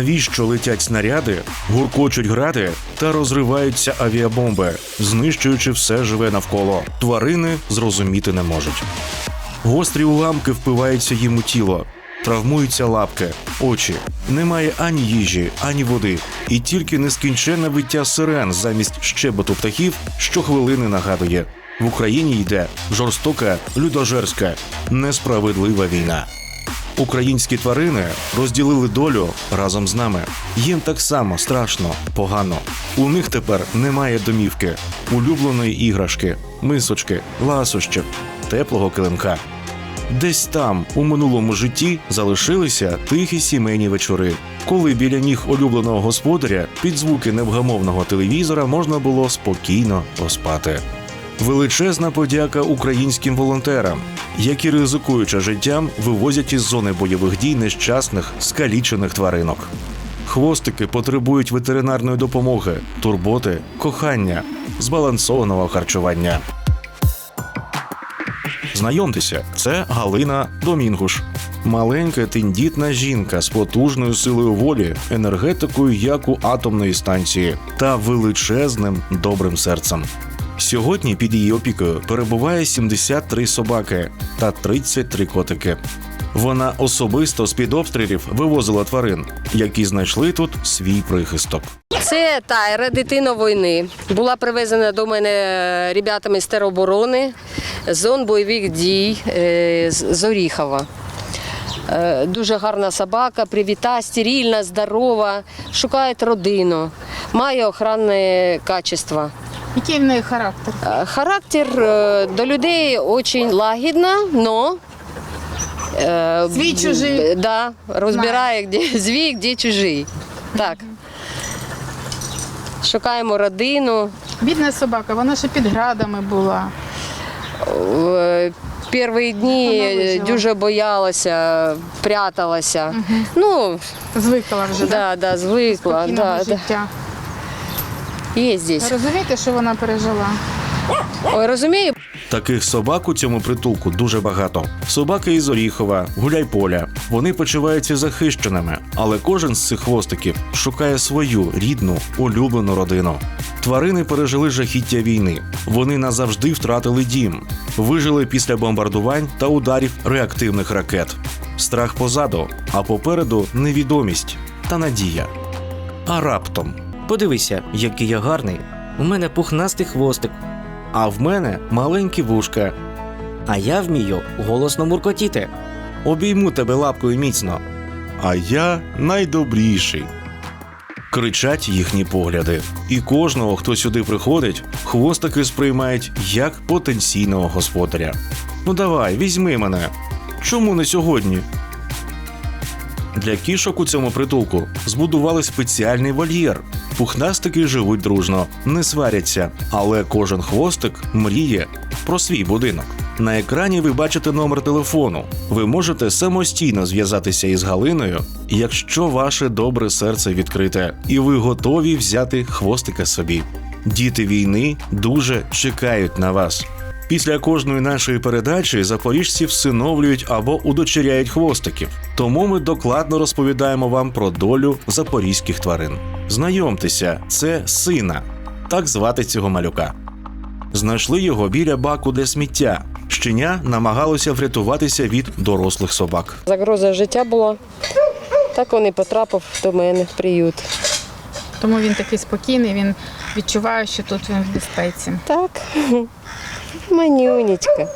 Навіщо летять снаряди, гуркочуть гради та розриваються авіабомби, знищуючи все живе навколо. Тварини зрозуміти не можуть. Гострі уламки впиваються їм у тіло, травмуються лапки, очі. Немає ані їжі, ані води, і тільки нескінченне виття сирен замість щебету птахів щохвилини нагадує: в Україні йде жорстока, людожерська, несправедлива війна. Українські тварини розділили долю разом з нами. Їм так само страшно, погано. У них тепер немає домівки, улюбленої іграшки, мисочки, ласощів, теплого килимка. Десь там, у минулому житті, залишилися тихі сімейні вечори, коли біля ніг улюбленого господаря під звуки невгамовного телевізора можна було спокійно поспати. Величезна подяка українським волонтерам, які ризикуючи життям, вивозять із зони бойових дій нещасних, скалічених тваринок. Хвостики потребують ветеринарної допомоги, турботи, кохання, збалансованого харчування. Знайомтеся, це Галина Домінгуш. Маленька тендітна жінка з потужною силою волі, енергетикою як у атомної станції та величезним добрим серцем. Сьогодні під її опікою перебуває 73 собаки та 33 котики. Вона особисто з під обстрілів вивозила тварин, які знайшли тут свій прихисток. Це Тайра, дитина війни. Була привезена до мене ребятами з тероборони, зон бойових дій е, з Оріхова. Е, Дуже гарна собака, привіта, стерильна, здорова, шукає родину, має охранне качество. Який в неї характер? Е, Характер е, до людей дуже лагідна, но е, Свій, чужий. Да, розбирає, де свій, де чужий. Так. Шукаємо родину. Бідна собака, вона ще під градами була. Е, Перші дні дуже боялася, пряталася. Ну, Звикла вже, да, да, звикла. Да, да. Є здесь. розумієте, що вона пережила? Ой, розумію, Таких собак у цьому притулку дуже багато. Собаки із Оріхова, Гуляйполя. Вони почуваються захищеними, але кожен з цих хвостиків шукає свою рідну, улюблену родину. Тварини пережили жахіття війни. Вони назавжди втратили дім, вижили після бомбардувань та ударів реактивних ракет. Страх позаду, а попереду невідомість та надія. А раптом Подивися, який я гарний. У мене пухнастий хвостик, а в мене маленькі вушка. а я вмію голосно муркотіти. Обійму тебе лапкою міцно. А я найдобріший. Кричать їхні погляди. І кожного, хто сюди приходить, хвостики сприймають як потенційного господаря. Ну давай, візьми мене. Чому не сьогодні? Для кішок у цьому притулку збудували спеціальний вольєр. Пухнастики живуть дружно, не сваряться, але кожен хвостик мріє про свій будинок. На екрані ви бачите номер телефону. Ви можете самостійно зв'язатися із Галиною, якщо ваше добре серце відкрите, і ви готові взяти хвостика собі. Діти війни дуже чекають на вас. Після кожної нашої передачі запоріжці всиновлюють або удочеряють хвостиків. Тому ми докладно розповідаємо вам про долю запорізьких тварин. Знайомтеся, це сина, так звати цього малюка. Знайшли його біля баку для сміття. Щеня намагалося врятуватися від дорослих собак. загроза життя була. Так він і потрапив до мене в приют. Тому він такий спокійний, він відчуває, що тут він в безпеці. Так, манюнечка.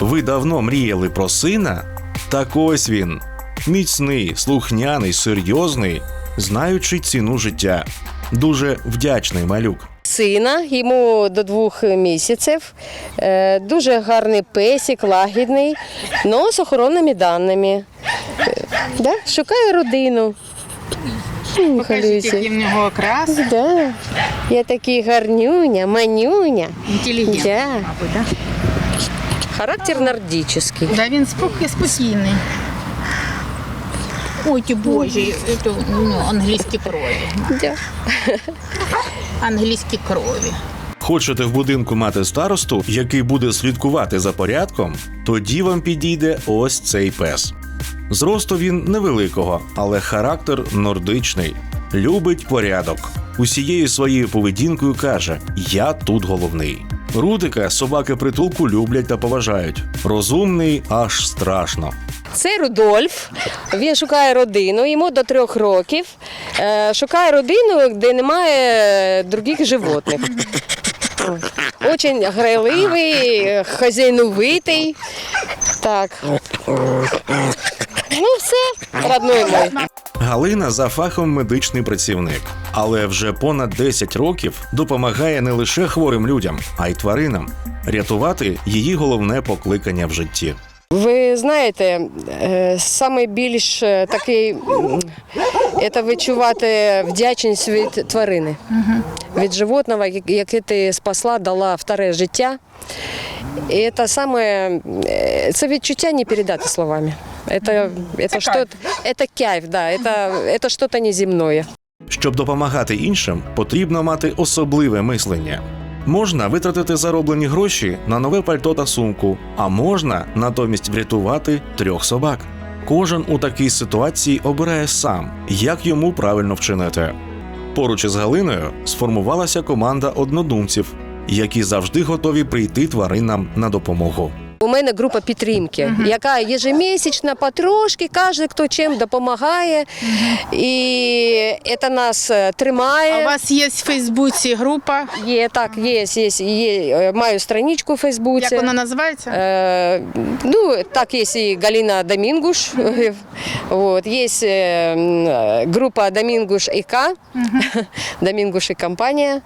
Ви давно мріяли про сина? Так ось він. Міцний, слухняний, серйозний, знаючий ціну життя. Дуже вдячний малюк. Сина, йому до двох місяців. Е, Дуже гарний песик, лагідний, але з охоронними даними. Е, Да? Шукає родину. Покажіть, який в нього окрас. Да. Я такий гарнюня, манюня. Інтелігентний, Да. мабуть, да? Характер нордический. Да, він спокій, спокійний. Ой, ти боже, це, ну, англійські крові. Да. Англійські крові. Хочете в будинку мати старосту, який буде слідкувати за порядком? Тоді вам підійде ось цей пес. Зросту він невеликого, але характер нордичний. Любить порядок. Усією своєю поведінкою каже: Я тут головний. Рудика собаки притулку люблять та поважають. Розумний аж страшно. Це Рудольф. Він шукає родину, йому до трьох років. Е, Шукає родину, де немає других животних. Очень грайливий, хазяйновитий. Так. Ну, все, родной мой. Галина за фахом медичний працівник, але вже понад 10 років допомагає не лише хворим людям, а й тваринам. Рятувати її головне покликання в житті. Ви знаєте, е, саме більш е, такий це відчувати вдячність від тварини, від животного, яке ти спасла, дала вторе життя. І це саме е, це відчуття не передати словами. Это, это, что, это кайф, да, это, это что-то неземное. Щоб допомагати іншим, потрібно мати особливе мислення. Можна витратити зароблені гроші на нове пальто та сумку, а можна натомість врятувати трьох собак. Кожен у такій ситуації обирає сам, як йому правильно вчинити. Поруч із Галиною сформувалася команда однодумців, які завжди готові прийти тваринам на допомогу. У мене група підтримки, яка єжемісячно, потрошки, кожен, хто чим допомагає. І це нас е, тримає. А у вас є в Фейсбуці група. Є так, є, є, є. е, Маю страничку в Фейсбуці. Як вона називається? Е, ну, так есть и Галина Домингуш, вот, есть э, э, группа Домингуш ИК, Домингуш и компания.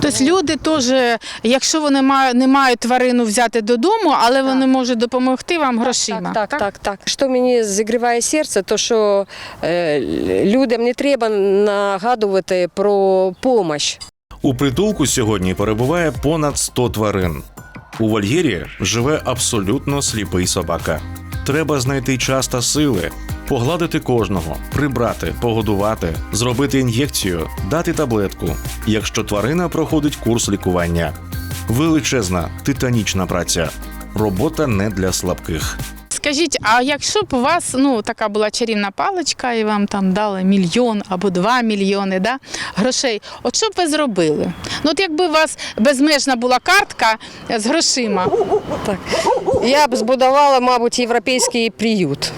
Тобто люди теж, якщо вони мають, не мають тварину взяти додому, але вони можуть допомогти вам грошима. Так, так, так, так. Що мені зігріває серце, то що е, людям не треба нагадувати про допомогу. У притулку сьогодні перебуває понад 100 тварин. У вольєрі живе абсолютно сліпий собака. Треба знайти час та сили, погладити кожного, прибрати, погодувати, зробити ін'єкцію, дати таблетку, якщо тварина проходить курс лікування. Величезна титанічна праця. Робота не для слабких. Скажіть, а якщо б у вас ну, така була чарівна паличка і вам там дали мільйон або два мільйони да, грошей, от що б ви зробили? Ну, от якби у вас безмежна була картка з грошима, Так. Я б збудувала, мабуть, європейський приют.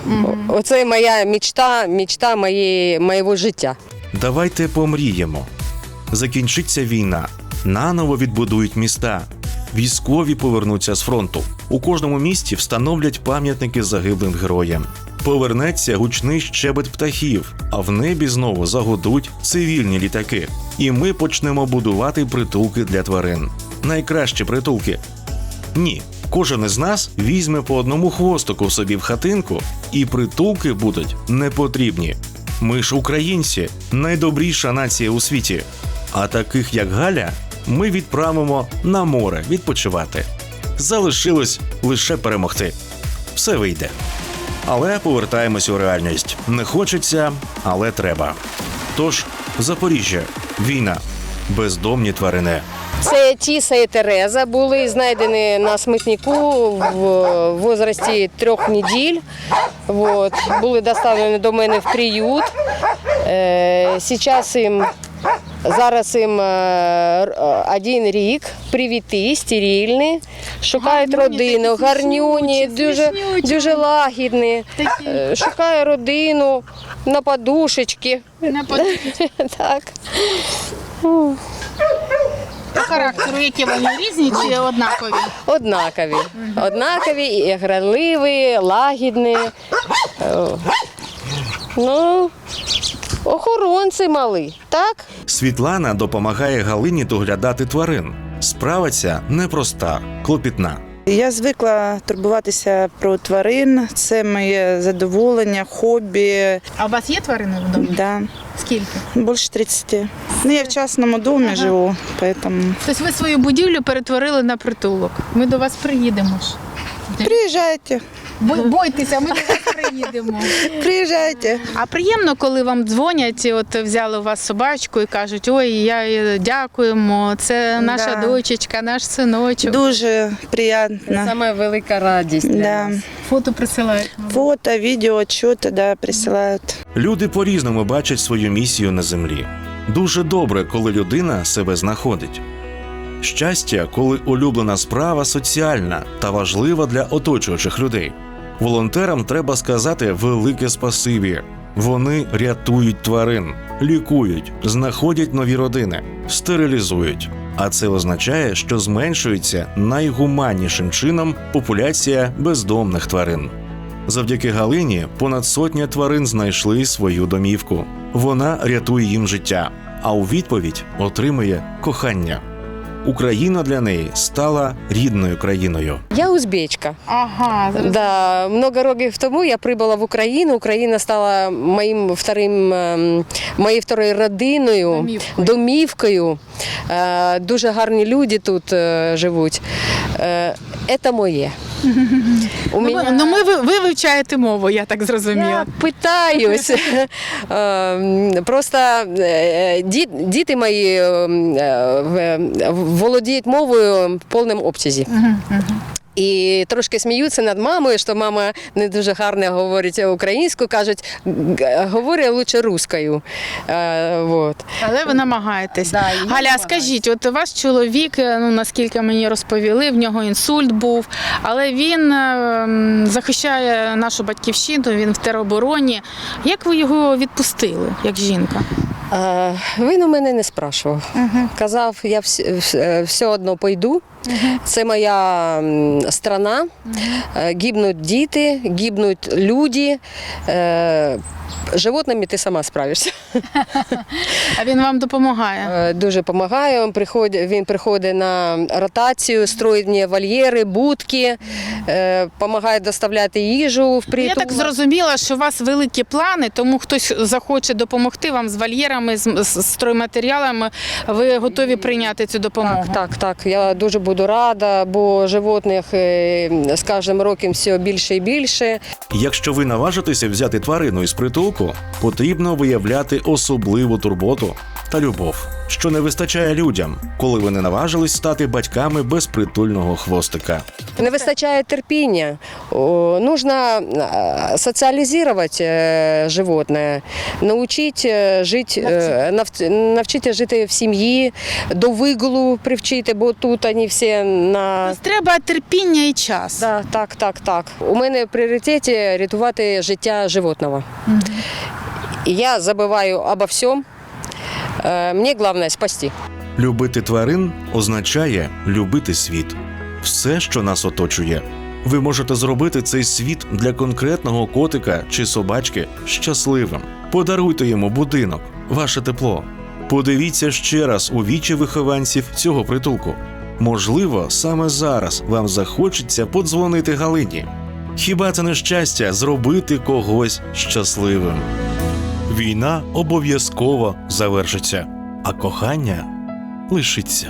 Оце моя мечта, мечта моєї, моєго життя. Давайте помріємо. Закінчиться війна, наново відбудують міста. Військові повернуться з фронту. У кожному місті встановлять пам'ятники загиблим героям. Повернеться гучний щебет птахів, а в небі знову загудуть цивільні літаки. І ми почнемо будувати притулки для тварин. Найкращі притулки. Ні, кожен із нас візьме по одному хвостику собі в хатинку, і притулки будуть не потрібні. Ми ж українці, найдобріша нація у світі. А таких як Галя, ми відправимо на море відпочивати. Залишилось лише перемогти. Все вийде. Але повертаємось у реальність. Не хочеться, але треба. Тож, Запоріжжя, війна, бездомні тварини. Це Тіса і Тереза були знайдені на смітнику в возрасті трьох неділь. Вот. Були доставлені до мене в приют. Е, Зараз їм, зараз їм е, один рік, привіти, стерильні, шукають родину, гарнюні, дуже, дуже лагідні. Е, Шукає родину на подушечки. не потрібно Так. по характеру, які вони різні чи однакові? Однакові. Однакові, і граливі, лагідні. Ну, охоронці мали, так? Світлана допомагає Галині доглядати тварин. Справа ця непроста, клопітна. Я звикла турбуватися про тварин. Це моє задоволення, хобі. А у вас є тварини вдома? Да. Скільки? Більше 30. Ну, я в частному домі живу, поэтому Тобто ви свою будівлю перетворили на притулок. Ми до вас приїдемо ж. приїжджайте, Бой- Бойтеся, ми до вас приїдемо. приїжджайте. А приємно, коли вам дзвонять, і от взяли у вас собачку і кажуть, ой, я е, дякуємо, це наша Да. дочечка, наш синочок. Дуже приємно. Саме велика радість. Для Да. нас. Фото присилають. Фото, відео, отчети, да, присилають. Люди по-різному бачать свою місію на землі. Дуже добре, коли людина себе знаходить. Щастя, коли улюблена справа соціальна та важлива для оточуючих людей. Волонтерам треба сказати велике спасибі. Вони рятують тварин, лікують, знаходять нові родини, стерилізують. А це означає, що зменшується найгуманнішим чином популяція бездомних тварин. Завдяки Галині понад сотня тварин знайшли свою домівку. Вона рятує їм життя, а у відповідь отримує кохання. Україна для неї стала рідною країною. Я узбечка. Ага, зараз. Да, много років тому я прибула в Україну. Україна стала моїм вторим, ем, моєю второю родиною, Домівкою. домівкою. Е, Дуже гарні люди тут е, живуть. Е, Це моє. У Ну, мене- ну ми ви, ви вивчаєте мову, я так зрозуміла. Я питаюсь. Просто е, діти мої в- володіють мовою в повному обсязі. І трошки сміються над мамою, що мама не дуже гарно говорить українську, кажуть, «Г- говори лучше рускою. Е, вот. Але ви намагаєтесь. Да, Галя, скажіть, от ваш чоловік, е, ну наскільки мені розповіли, в нього інсульт був, але він е, захищає нашу батьківщину, він в теробороні. Як ви його відпустили, як жінка? Е, Він у мене не спрашував. Казав, я вс- вс- е, все одно пойду. Це моя страна. Е, Гибнуть діти, гибнуть люди. Е, Животними ти сама справишся. А він вам допомагає? Е, Дуже допомагає. Він приходить, він приходить на ротацію, строїть мені вольєри, будки, допомагає доставляти їжу в Я так зрозуміла, що у вас великі плани, тому хтось захоче допомогти вам з вольєрами, з, з стройматеріалами. Ви готові прийняти цю допомогу? Так, так, так. Я дуже буду рада, бо животних е, з кожним роком все більше і більше. Якщо ви наважитеся взяти тварину із притулку, потрібно виявляти особливу турботу та любов, що не вистачає людям, коли вони наважились стати батьками безпритульного хвостика. Не вистачає терпіння. Нужно е, соціалізувати е, животне, навчити жити, навчити жити в сім'ї, до вигулу привчити, бо тут вони всі на Тобто Треба терпіння і час. Да, так, так, так. У мене в пріоритеті рятувати життя животного. І я забуваю обо всьому. Е, Мені головне спасти. Любити тварин означає любити світ, все, що нас оточує. Ви можете зробити цей світ для конкретного котика чи собачки щасливим. Подаруйте йому будинок, ваше тепло. Подивіться ще раз у вічі вихованців цього притулку. Можливо, саме зараз вам захочеться подзвонити Галині. Хіба це не щастя зробити когось щасливим? Війна обов'язково завершиться, а кохання лишиться.